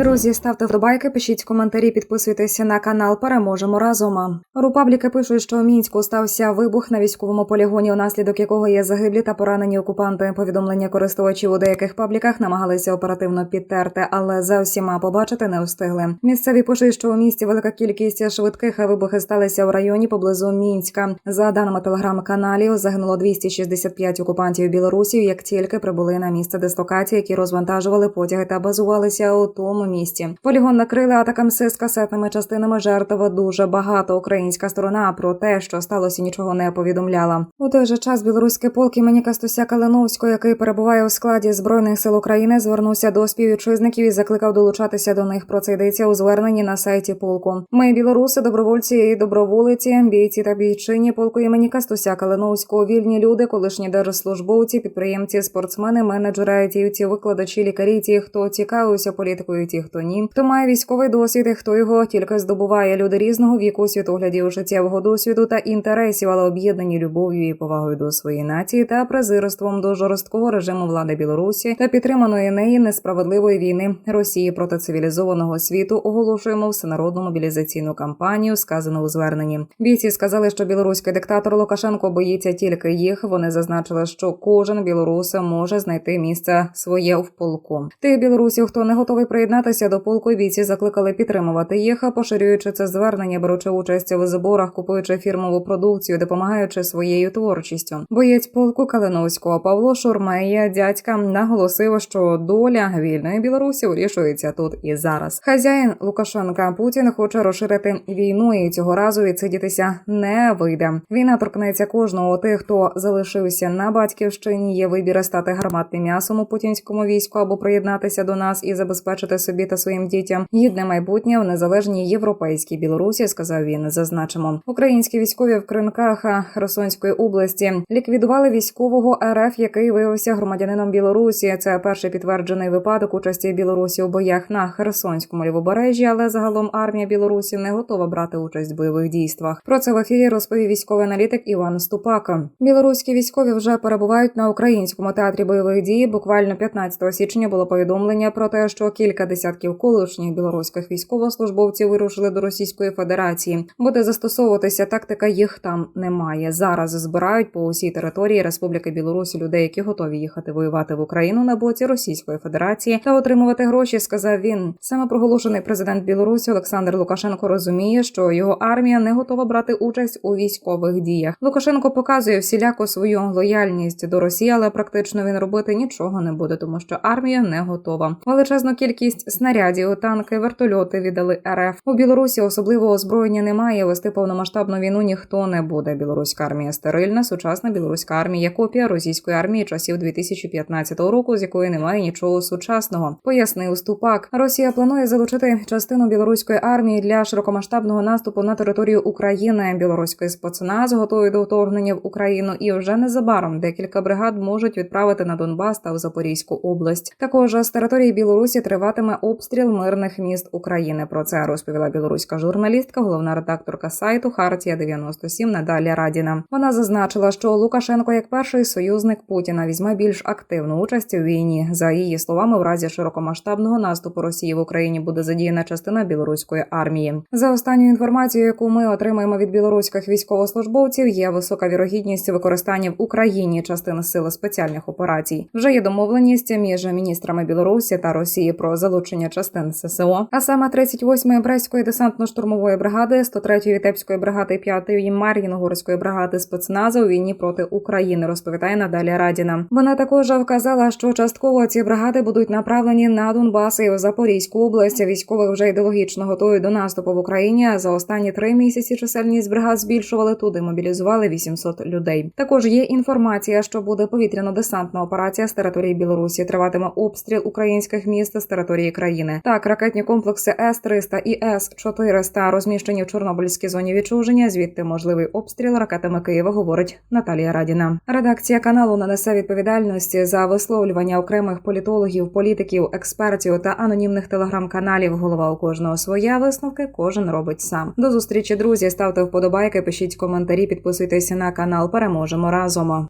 Друзі, ставте вподобайки, пишіть коментарі, підписуйтеся на канал. Переможемо разом. Рупабліки пишуть, що у мінську стався вибух на військовому полігоні, унаслідок якого є загиблі та поранені окупанти. Повідомлення користувачів у деяких пабліках намагалися оперативно підтерти, але за всіма побачити не встигли. Місцеві пишуть, що у місті велика кількість швидких вибухи сталися в районі поблизу мінська. За даними телеграм-каналів, загинуло 265 окупантів білорусів, як тільки прибули на місце дислокації, які розвантажували потяги та базувалися у тому місті. Полігон накрили атаками з касетними частинами жертв дуже багато. Українська сторона про те, що сталося, нічого не повідомляла. У той же час білоруський полк імені Кастуся Калиновського, який перебуває у складі збройних сил України, звернувся до співвітчизників і закликав долучатися до них. Про це йдеться у зверненні на сайті полку. Ми білоруси, добровольці і доброволиці, бійці та бійчині полку імені Кастуся Калиновського, вільні люди, колишні держслужбовці, підприємці, спортсмени, менеджери, айтівці, викладачі, лікарі, ті, хто цікавився політикою, ті, хто ні, хто має військовий досвід, і хто його тільки здобуває. Люди різного віку, світоглядів, життєвого досвіду та інтересів, але об'єднані любов'ю і повагою до своєї нації та презирством до жорсткого режиму влади Білорусі та підтриманої неї несправедливої війни Росії проти цивілізованого світу. Оголошуємо всенародну мобілізаційну кампанію, сказано у зверненні. Бійці сказали, що білоруський диктатор Лукашенко боїться тільки їх. Вони зазначили, що кожен білорус може знайти місце своє в полку. Тих білорусів, хто не готовий приєднатися до полку, бійці закликали підтримувати їх, поширюючи це звернення, беручи участь у зборах, купуючи фірмову продукцію, допомагаючи своєю творчістю. Боєць полку Калиновського Павло Шурмея, дядька, наголосив, що доля вільної Білорусі вирішується тут і зараз. Хазяїн Лукашенка Путін хоче розширити війну, і цього разу відсидітися не вийде. Війна торкнеться кожного тих, хто залишився на батьківщині. Є вибір стати гарматним м'ясом у путінському війську або приєднатися до нас і забезпечити собі та своїм дітям гідне майбутнє в незалежній європейській Білорусі. Сказав він. Зазначимо, українські військові в кринках Херсонської області ліквідували військового РФ, який виявився громадянином Білорусі. Це перший підтверджений випадок участі Білорусі у боях на Херсонському лівобережжі, але загалом армія Білорусі не готова брати участь в бойових дійствах. Про це в ефірі розповів військовий аналітик Іван Ступак. Білоруські військові вже перебувають на українському театрі бойових дій. Буквально 15 січня було повідомлення про те, що кілька десятків колишніх білоруських військовослужбовців вирушили до Російської Федерації. Буде застосовуватися тактика. Їх там немає. Зараз збирають по усій території Республіки Білорусі людей, які готові їхати воювати в Україну на боці Російської Федерації та отримувати гроші. Сказав він. Саме проголошений президент Білорусі Олександр Лукашенко розуміє, що його армія не готова брати участь у військових діях. Лукашенко показує всіляко свою лояльність до Росії, але практично він робити нічого не буде, тому що армія не готова. Величезну кількість снарядів, танки, вертольоти віддали РФ у Білорусі. Особливого озброєння немає. Вести повномасштабну війну ніхто не буде. Білоруська армія стерильна, сучасна білоруська армія копія російської армії часів 2015 року, з якої немає нічого сучасного. Пояснив Ступак. Росія планує залучити частину білоруської армії для широкомасштабного наступу на територію України. Білоруський спецназ готовий до вторгнення в Україну, і вже незабаром декілька бригад можуть відправити на Донбас та в Запорізьку область. Також з території Білорусі триватиме обстріл мирних міст України. Про це розповіла білоруська журналістка, головна редакторка сайту Хартія 97 Наталія Радіна. Вона зазначила, що Лукашенко, як перший союзник Путіна, візьме більш активну участь у війні. За її словами, в разі широкомасштабного наступу Росії в Україні буде задіяна частина білоруської армії. За останньою інформацією, яку ми отримаємо від білоруських військовослужбовців, є висока вірогідність використання в Україні частини сили спеціальних операцій. Вже є домовленість між міністрами Білорусі та Росії про залучення частин ССО, а саме 38-ї Брестської десантно-штурмової бригади, 103-ї Вітебської бригади, 5-ї Мар'їногорської бригади спецназу у війні проти України. Розповідає Надалія Радіна. Вона також вказала, що частково ці бригади будуть направлені на Донбас і в Запорізьку область. Військових вже ідеологічно готові до наступу в Україні. За останні три місяці чисельність бригад збільшували туди. Мобілізували 800 людей. Також є інформація, що буде повітряно-десантна операція з території Білорусі. Триватиме обстріл українських міст з території країни. Так, ракетні комплекси С 300 і С 400 розміщені в Чорнобильській зоні відчуження. Звідти можливий обстріл ракетами Києва, говорить Наталія Радіна. Редакція каналу нанесе відповідальності за висловлювання окремих політологів, політиків, експертів та анонімних телеграм-каналів. Голова у кожного своя висновки кожен робить сам. До зустрічі, друзі. Ставте вподобайки, пишіть коментарі, підписуйтесь на канал. Переможемо разом.